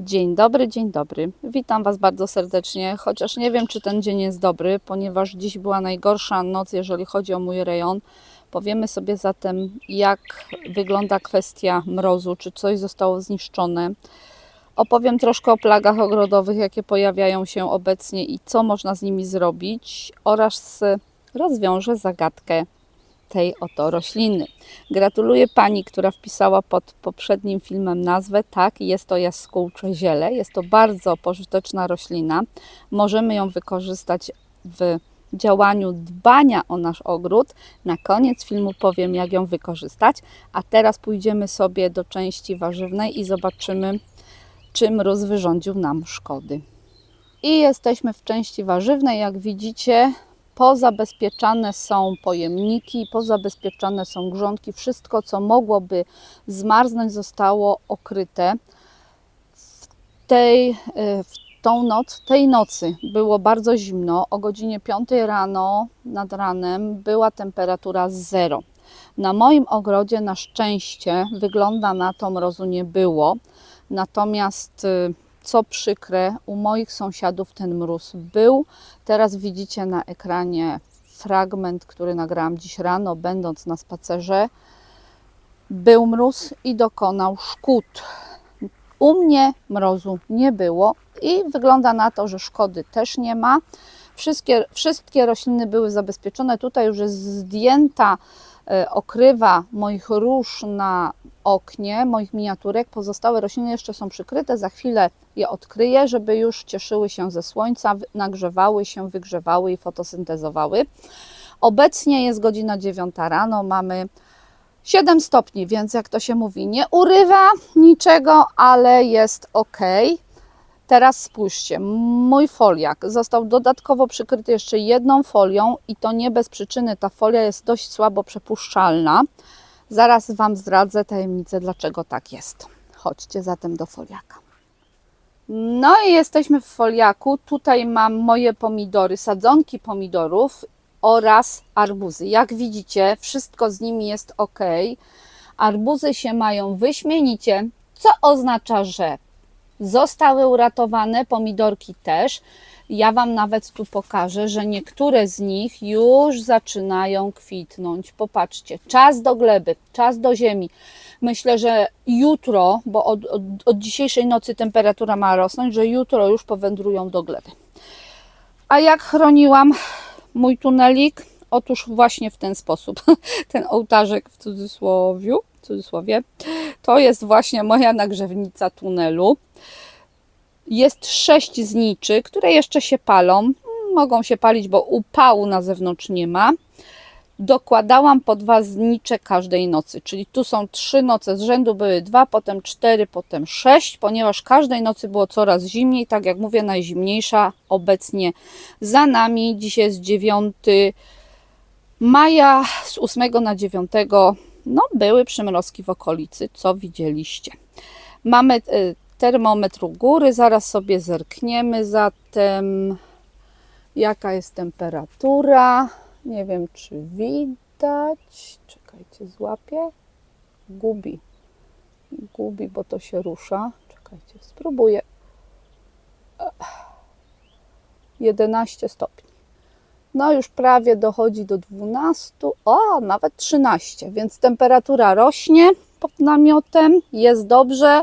Dzień dobry, dzień dobry. Witam Was bardzo serdecznie, chociaż nie wiem, czy ten dzień jest dobry, ponieważ dziś była najgorsza noc, jeżeli chodzi o mój rejon. Powiemy sobie zatem, jak wygląda kwestia mrozu, czy coś zostało zniszczone. Opowiem troszkę o plagach ogrodowych, jakie pojawiają się obecnie i co można z nimi zrobić, oraz rozwiążę zagadkę tej oto rośliny. Gratuluję pani, która wpisała pod poprzednim filmem nazwę. Tak, jest to jaskółcze ziele. Jest to bardzo pożyteczna roślina. Możemy ją wykorzystać w działaniu dbania o nasz ogród. Na koniec filmu powiem, jak ją wykorzystać. A teraz pójdziemy sobie do części warzywnej i zobaczymy, czy mróz wyrządził nam szkody. I jesteśmy w części warzywnej. Jak widzicie, pozabezpieczane są pojemniki, pozabezpieczane są grządki. Wszystko, co mogłoby zmarznąć, zostało okryte. W tej, e, w tą noc, tej nocy było bardzo zimno. O godzinie 5 rano nad ranem była temperatura zero. Na moim ogrodzie na szczęście wygląda na to mrozu nie było. Natomiast y, co przykre, u moich sąsiadów ten mróz był. Teraz widzicie na ekranie fragment, który nagrałam dziś rano, będąc na spacerze. Był mróz i dokonał szkód. U mnie mrozu nie było i wygląda na to, że szkody też nie ma. Wszystkie, wszystkie rośliny były zabezpieczone. Tutaj już jest zdjęta okrywa moich róż na oknie, moich miniaturek. Pozostałe rośliny jeszcze są przykryte. Za chwilę je odkryję, żeby już cieszyły się ze słońca, nagrzewały się, wygrzewały i fotosyntezowały. Obecnie jest godzina 9 rano, mamy 7 stopni, więc jak to się mówi, nie urywa niczego, ale jest ok. Teraz spójrzcie, mój foliak został dodatkowo przykryty jeszcze jedną folią i to nie bez przyczyny. Ta folia jest dość słabo przepuszczalna. Zaraz Wam zdradzę tajemnicę, dlaczego tak jest. Chodźcie zatem do foliaka. No i jesteśmy w foliaku. Tutaj mam moje pomidory, sadzonki pomidorów oraz arbuzy. Jak widzicie, wszystko z nimi jest ok. Arbuzy się mają wyśmienicie, co oznacza, że zostały uratowane, pomidorki też. Ja Wam nawet tu pokażę, że niektóre z nich już zaczynają kwitnąć. Popatrzcie, czas do gleby, czas do ziemi. Myślę, że jutro, bo od, od, od dzisiejszej nocy temperatura ma rosnąć, że jutro już powędrują do gleby. A jak chroniłam mój tunelik? Otóż właśnie w ten sposób. Ten ołtarzek w cudzysłowiu, w cudzysłowie, to jest właśnie moja nagrzewnica tunelu. Jest sześć zniczy, które jeszcze się palą. Mogą się palić, bo upału na zewnątrz nie ma. Dokładałam po dwa znicze każdej nocy, czyli tu są trzy noce z rzędu, były dwa, potem cztery, potem sześć, ponieważ każdej nocy było coraz zimniej. Tak jak mówię, najzimniejsza obecnie za nami. Dzisiaj jest 9 maja, z 8 na 9 no, były przymrozki w okolicy, co widzieliście. Mamy y, termometr u góry, zaraz sobie zerkniemy zatem jaka jest temperatura. Nie wiem, czy widać. Czekajcie, złapię. Gubi. Gubi, bo to się rusza. Czekajcie, spróbuję. Ech. 11 stopni. No już prawie dochodzi do 12, o nawet 13, więc temperatura rośnie pod namiotem, jest dobrze.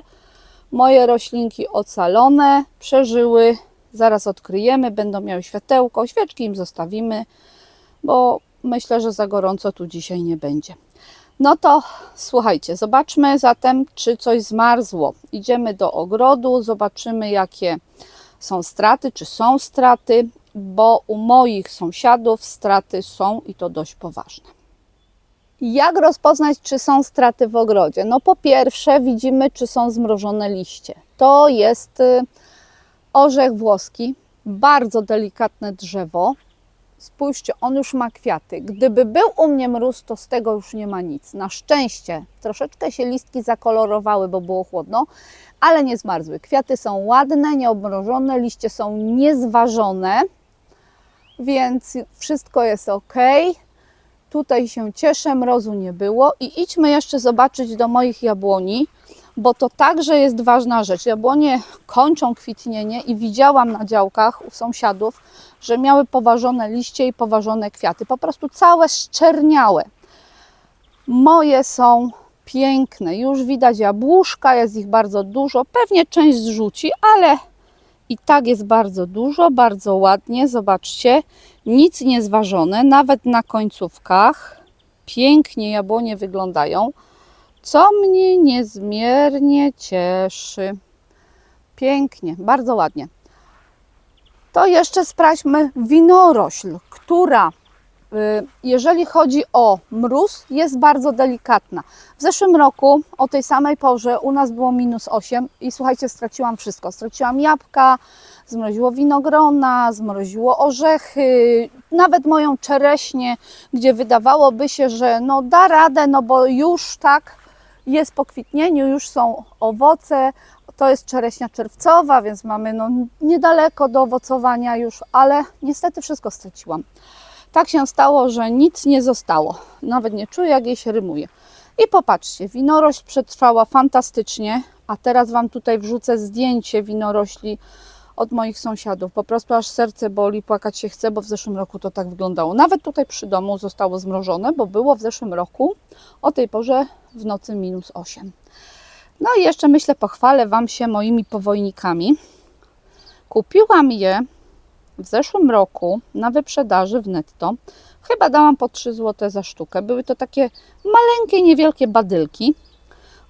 Moje roślinki ocalone, przeżyły. Zaraz odkryjemy, będą miały światełko, świeczki im zostawimy, bo myślę, że za gorąco tu dzisiaj nie będzie. No to słuchajcie, zobaczmy zatem, czy coś zmarzło. Idziemy do ogrodu, zobaczymy, jakie są straty, czy są straty, bo u moich sąsiadów straty są i to dość poważne. Jak rozpoznać, czy są straty w ogrodzie? No po pierwsze widzimy, czy są zmrożone liście. To jest y, orzech włoski, bardzo delikatne drzewo. Spójrzcie, on już ma kwiaty. Gdyby był u mnie mróz, to z tego już nie ma nic. Na szczęście troszeczkę się listki zakolorowały, bo było chłodno, ale nie zmarzły. Kwiaty są ładne, nieobmrożone, liście są niezważone, więc wszystko jest ok. Tutaj się cieszę, mrozu nie było. I idźmy jeszcze zobaczyć do moich jabłoni, bo to także jest ważna rzecz. Jabłonie kończą kwitnienie i widziałam na działkach u sąsiadów, że miały poważone liście i poważone kwiaty, po prostu całe szczerniałe. Moje są piękne, już widać jabłuszka, jest ich bardzo dużo, pewnie część zrzuci, ale i tak jest bardzo dużo, bardzo ładnie, zobaczcie, nic nie zważone, nawet na końcówkach. Pięknie jabłonie wyglądają, co mnie niezmiernie cieszy. Pięknie, bardzo ładnie. To jeszcze sprawdźmy winorośl, która, jeżeli chodzi o mróz, jest bardzo delikatna. W zeszłym roku o tej samej porze u nas było minus 8 i słuchajcie, straciłam wszystko. Straciłam jabłka, zmroziło winogrona, zmroziło orzechy, nawet moją czereśnię, gdzie wydawałoby się, że no da radę, no bo już tak jest po kwitnieniu, już są owoce. To jest czereśnia czerwcowa, więc mamy no niedaleko do owocowania już, ale niestety wszystko straciłam. Tak się stało, że nic nie zostało. Nawet nie czuję, jak jej się rymuje. I popatrzcie, winorośl przetrwała fantastycznie, a teraz Wam tutaj wrzucę zdjęcie winorośli od moich sąsiadów. Po prostu aż serce boli, płakać się chce, bo w zeszłym roku to tak wyglądało. Nawet tutaj przy domu zostało zmrożone, bo było w zeszłym roku o tej porze w nocy minus 8. No i jeszcze myślę, pochwalę Wam się moimi powojnikami. Kupiłam je w zeszłym roku na wyprzedaży w netto. Chyba dałam po 3 zł za sztukę. Były to takie maleńkie, niewielkie badylki.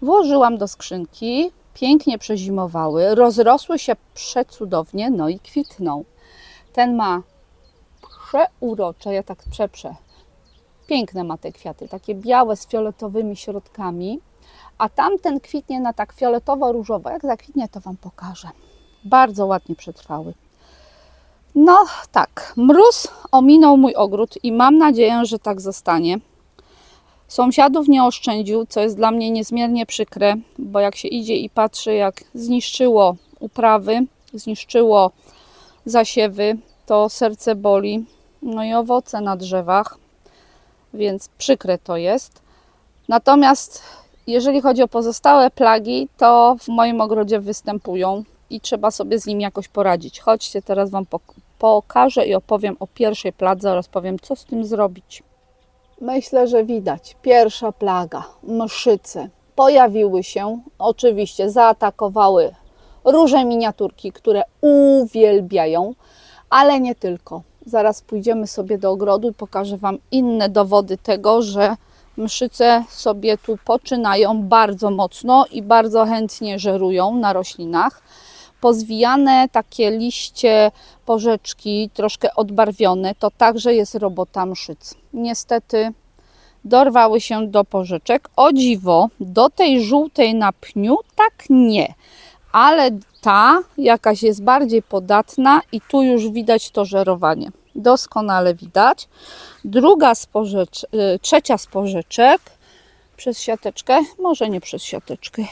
Włożyłam do skrzynki, pięknie przezimowały, rozrosły się przecudownie, no i kwitną. Ten ma przeurocze, ja tak przeprze. Piękne ma te kwiaty, takie białe z fioletowymi środkami, a tamten kwitnie na tak fioletowo-różowo. Jak zakwitnie, to Wam pokażę. Bardzo ładnie przetrwały. No tak, mróz ominął mój ogród i mam nadzieję, że tak zostanie. Sąsiadów nie oszczędził, co jest dla mnie niezmiernie przykre, bo jak się idzie i patrzy, jak zniszczyło uprawy, zniszczyło zasiewy, to serce boli. No i owoce na drzewach, więc przykre to jest. Natomiast jeżeli chodzi o pozostałe plagi, to w moim ogrodzie występują i trzeba sobie z nimi jakoś poradzić. Chodźcie, teraz Wam pokażę i opowiem o pierwszej pladze oraz powiem, co z tym zrobić. Myślę, że widać. Pierwsza plaga, mszyce. Pojawiły się, oczywiście zaatakowały róże miniaturki, które uwielbiają, ale nie tylko. Zaraz pójdziemy sobie do ogrodu i pokażę Wam inne dowody tego, że mszyce sobie tu poczynają bardzo mocno i bardzo chętnie żerują na roślinach. Pozwijane takie liście, porzeczki, troszkę odbarwione, to także jest robota mszyc. Niestety dorwały się do porzeczek. O dziwo, do tej żółtej na pniu tak nie, ale ta jakaś jest bardziej podatna i tu już widać to żerowanie. Doskonale widać. Druga z porzecz, y, trzecia z porzeczek przez siateczkę, może nie przez siateczkę.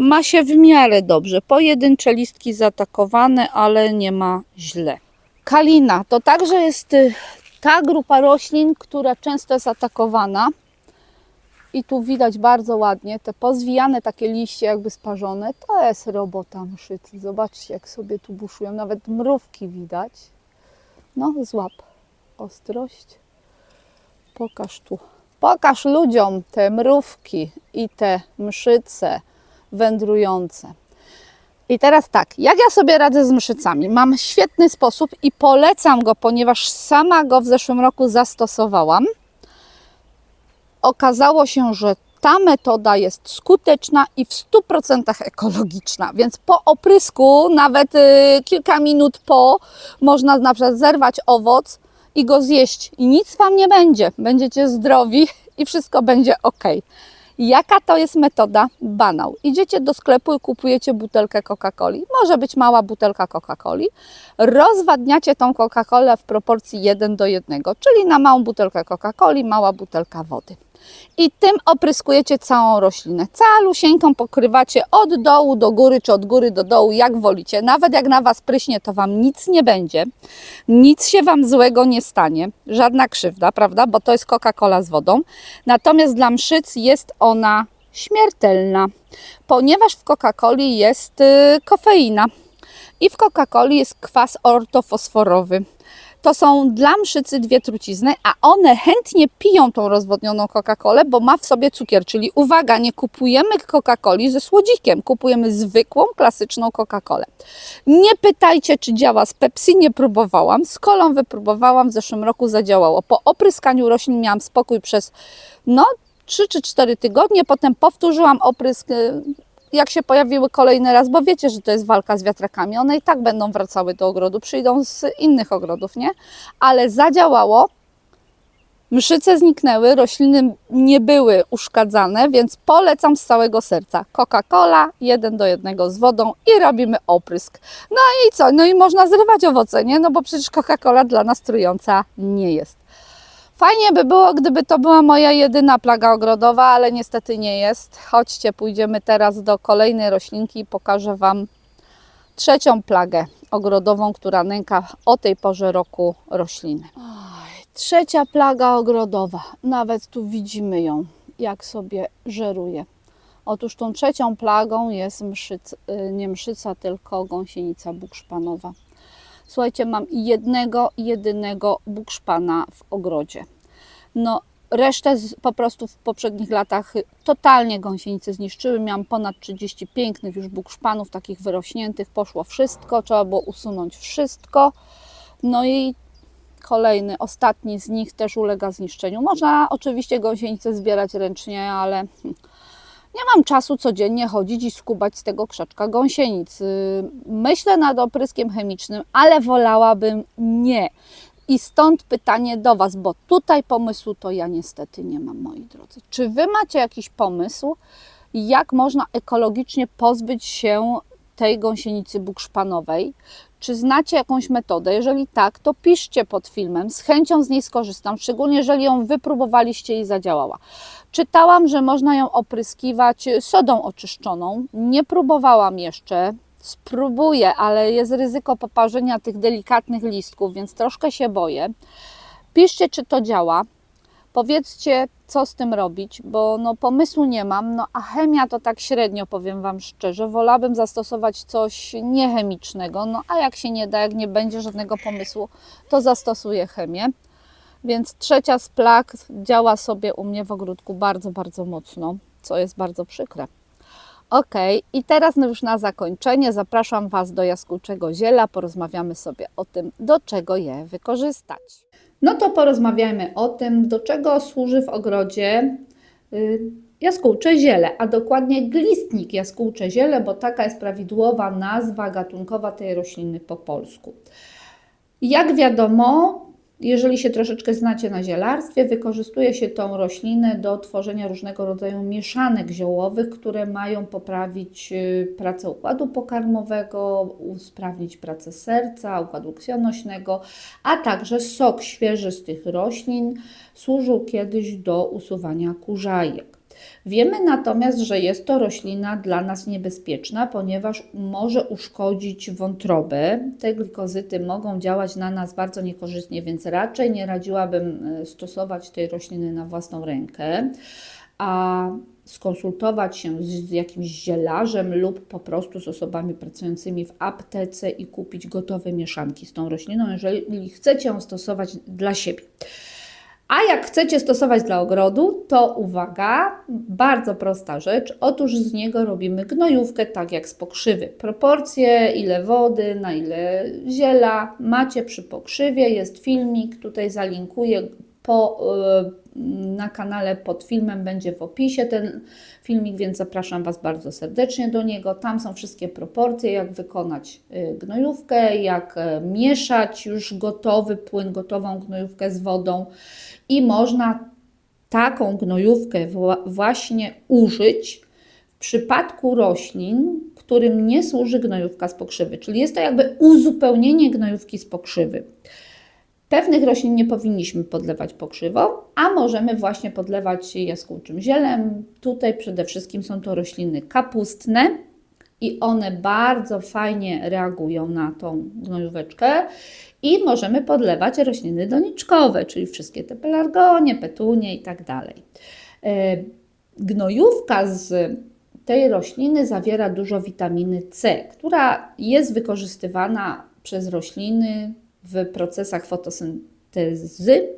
Ma się w miarę dobrze. Pojedyncze listki zaatakowane, ale nie ma źle. Kalina to także jest y, ta grupa roślin, która często jest atakowana. I tu widać bardzo ładnie te pozwijane takie liście, jakby sparzone. To jest robota mszycy. Zobaczcie, jak sobie tu buszują. Nawet mrówki widać. No, złap ostrość. Pokaż tu. Pokaż ludziom te mrówki i te mszyce wędrujące. I teraz tak, jak ja sobie radzę z mszycami? Mam świetny sposób i polecam go, ponieważ sama go w zeszłym roku zastosowałam. Okazało się, że ta metoda jest skuteczna i w 100% ekologiczna, więc po oprysku, nawet y, kilka minut po, można na przykład zerwać owoc i go zjeść i nic Wam nie będzie. Będziecie zdrowi i wszystko będzie ok. Jaka to jest metoda? Banał. Idziecie do sklepu i kupujecie butelkę Coca-Coli. Może być mała butelka Coca-Coli. Rozwadniacie tą Coca-Colę w proporcji 1 do 1, czyli na małą butelkę Coca-Coli, mała butelka wody. I tym opryskujecie całą roślinę. Calusieńką pokrywacie od dołu do góry, czy od góry do dołu, jak wolicie. Nawet jak na Was pryśnie, to Wam nic nie będzie. Nic się Wam złego nie stanie. Żadna krzywda, prawda? Bo to jest Coca-Cola z wodą. Natomiast dla mszyc jest ona śmiertelna, ponieważ w Coca-Coli jest y, kofeina i w Coca-Coli jest kwas ortofosforowy. To są dla mszycy dwie trucizny, a one chętnie piją tą rozwodnioną Coca-Colę, bo ma w sobie cukier. Czyli uwaga, nie kupujemy Coca-Coli ze słodzikiem, kupujemy zwykłą, klasyczną Coca-Colę. Nie pytajcie, czy działa z Pepsi, nie próbowałam. Z kolą wypróbowałam, w zeszłym roku zadziałało. Po opryskaniu roślin miałam spokój przez no, 3 czy 4 tygodnie, potem powtórzyłam oprysk y, jak się pojawiły kolejny raz, bo wiecie, że to jest walka z wiatrakami, one i tak będą wracały do ogrodu, przyjdą z innych ogrodów, nie? Ale zadziałało, mszyce zniknęły, rośliny nie były uszkadzane, więc polecam z całego serca. Coca-Cola, jeden do jednego z wodą i robimy oprysk. No i co? No i można zrywać owoce, nie? No bo przecież Coca-Cola dla nas trująca nie jest. Fajnie by było, gdyby to była moja jedyna plaga ogrodowa, ale niestety nie jest. Chodźcie, pójdziemy teraz do kolejnej roślinki i pokażę Wam trzecią plagę ogrodową, która nęka o tej porze roku rośliny. Oj, trzecia plaga ogrodowa. Nawet tu widzimy ją, jak sobie żeruje. Otóż tą trzecią plagą jest mszyc, y, nie mszyca, tylko gąsienica bukszpanowa. Słuchajcie, mam jednego, jedynego bukszpana w ogrodzie. No, resztę z, po prostu w poprzednich latach totalnie gąsienice zniszczyły. Miałam ponad 30 pięknych już bukszpanów, takich wyrośniętych. Poszło wszystko, trzeba było usunąć wszystko. No i kolejny, ostatni z nich też ulega zniszczeniu. Można oczywiście gąsienice zbierać ręcznie, ale nie mam czasu codziennie chodzić i skubać z tego krzaczka gąsienic. Myślę nad opryskiem chemicznym, ale wolałabym nie. I stąd pytanie do Was, bo tutaj pomysłu to ja niestety nie mam, moi drodzy. Czy Wy macie jakiś pomysł, jak można ekologicznie pozbyć się tej gąsienicy bukszpanowej? Czy znacie jakąś metodę? Jeżeli tak, to piszcie pod filmem. Z chęcią z niej skorzystam, szczególnie jeżeli ją wypróbowaliście i zadziałała. Czytałam, że można ją opryskiwać sodą oczyszczoną. Nie próbowałam jeszcze. Spróbuję, ale jest ryzyko poparzenia tych delikatnych listków, więc troszkę się boję. Piszcie, czy to działa. Powiedzcie, co z tym robić, bo no, pomysłu nie mam, no, a chemia to tak średnio, powiem Wam szczerze. Wolałabym zastosować coś niechemicznego, no a jak się nie da, jak nie będzie żadnego pomysłu, to zastosuję chemię. Więc trzecia z plag działa sobie u mnie w ogródku bardzo, bardzo mocno, co jest bardzo przykre. Ok, i teraz no już na zakończenie zapraszam Was do jaskółczego ziela. Porozmawiamy sobie o tym, do czego je wykorzystać. No to porozmawiajmy o tym, do czego służy w ogrodzie y, jaskółcze ziele, a dokładnie glistnik jaskółcze ziele, bo taka jest prawidłowa nazwa gatunkowa tej rośliny po polsku. Jak wiadomo, jeżeli się troszeczkę znacie na zielarstwie, wykorzystuje się tą roślinę do tworzenia różnego rodzaju mieszanek ziołowych, które mają poprawić y, pracę układu pokarmowego, usprawnić pracę serca, układu krwionośnego, a także sok świeży z tych roślin służył kiedyś do usuwania kurzajek. Wiemy natomiast, że jest to roślina dla nas niebezpieczna, ponieważ może uszkodzić wątrobę. Te glikozyty mogą działać na nas bardzo niekorzystnie, więc raczej nie radziłabym e, stosować tej rośliny na własną rękę, a skonsultować się z, z jakimś zielarzem lub po prostu z osobami pracującymi w aptece i kupić gotowe mieszanki z tą rośliną, jeżeli chcecie ją stosować dla siebie. A jak chcecie stosować dla ogrodu, to uwaga, bardzo prosta rzecz. Otóż z niego robimy gnojówkę tak jak z pokrzywy. Proporcje, ile wody, na ile ziela macie przy pokrzywie. Jest filmik, tutaj zalinkuję po, yy, na kanale pod filmem, będzie w opisie ten filmik, więc zapraszam Was bardzo serdecznie do niego. Tam są wszystkie proporcje, jak wykonać yy, gnojówkę, jak yy, mieszać już gotowy płyn, gotową gnojówkę z wodą i można taką gnojówkę właśnie użyć w przypadku roślin, którym nie służy gnojówka z pokrzywy, czyli jest to jakby uzupełnienie gnojówki z pokrzywy. Pewnych roślin nie powinniśmy podlewać pokrzywą, a możemy właśnie podlewać jaskółczym zielem. Tutaj przede wszystkim są to rośliny kapustne i one bardzo fajnie reagują na tą gnojóweczkę i możemy podlewać rośliny doniczkowe, czyli wszystkie te pelargonie, petunie i tak dalej. E, gnojówka z tej rośliny zawiera dużo witaminy C, która jest wykorzystywana przez rośliny w procesach fotosyntezy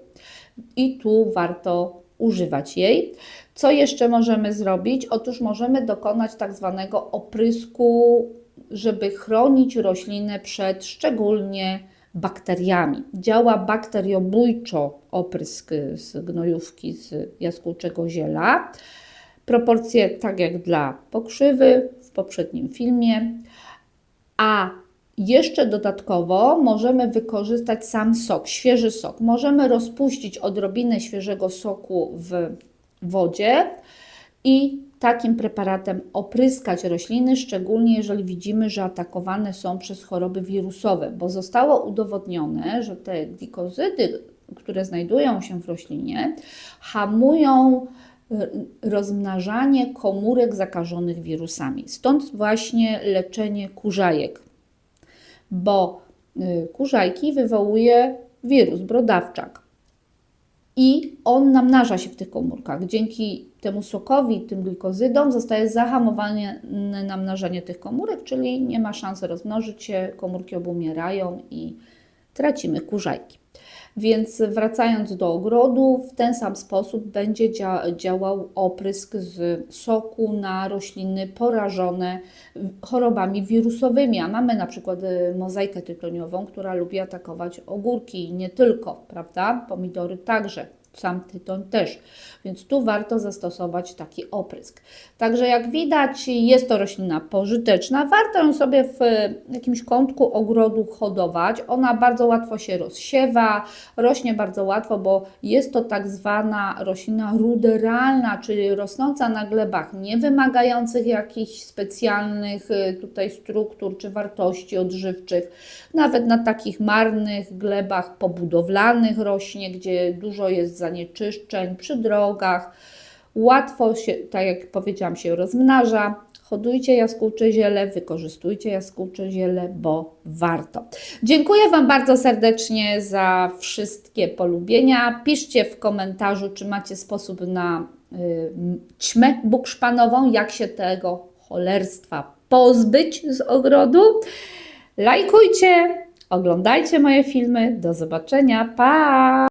i tu warto używać jej. Co jeszcze możemy zrobić? Otóż możemy dokonać tak zwanego oprysku, żeby chronić roślinę przed szczególnie bakteriami. Działa bakteriobójczo oprysk z gnojówki z jaskółczego ziela. Proporcje tak jak dla pokrzywy w poprzednim filmie. A jeszcze dodatkowo możemy wykorzystać sam sok, świeży sok. Możemy rozpuścić odrobinę świeżego soku w wodzie i takim preparatem opryskać rośliny, szczególnie jeżeli widzimy, że atakowane są przez choroby wirusowe, bo zostało udowodnione, że te glikozydy, które znajdują się w roślinie, hamują rozmnażanie komórek zakażonych wirusami. Stąd właśnie leczenie kurzajek, bo y, kurzajki wywołuje wirus, brodawczak. I on namnaża się w tych komórkach. Dzięki temu sokowi, tym glikozydom zostaje zahamowane namnażanie tych komórek, czyli nie ma szansy rozmnożyć się, komórki obumierają i tracimy kurzajki. Więc wracając do ogrodu, w ten sam sposób będzie dzia działał oprysk z soku na rośliny porażone chorobami wirusowymi. A mamy na przykład y, mozaikę tytoniową, która lubi atakować ogórki nie tylko, prawda? Pomidory także sam tytoń też. Więc tu warto zastosować taki oprysk. Także jak widać, jest to roślina pożyteczna. Warto ją sobie w jakimś kątku ogrodu hodować. Ona bardzo łatwo się rozsiewa, rośnie bardzo łatwo, bo jest to tak zwana roślina ruderalna, czyli rosnąca na glebach, nie wymagających jakichś specjalnych y, tutaj struktur czy wartości odżywczych. Nawet na takich marnych glebach pobudowlanych rośnie, gdzie dużo jest zanieczyszczeń przy drogach. Łatwo się, tak jak powiedziałam, się rozmnaża. Hodujcie jaskółcze ziele, wykorzystujcie jaskółcze ziele, bo warto. Dziękuję Wam bardzo serdecznie za wszystkie polubienia. Piszcie w komentarzu, czy macie sposób na y, ćmę bukszpanową, jak się tego cholerstwa pozbyć z ogrodu. Lajkujcie, oglądajcie moje filmy. Do zobaczenia. Pa!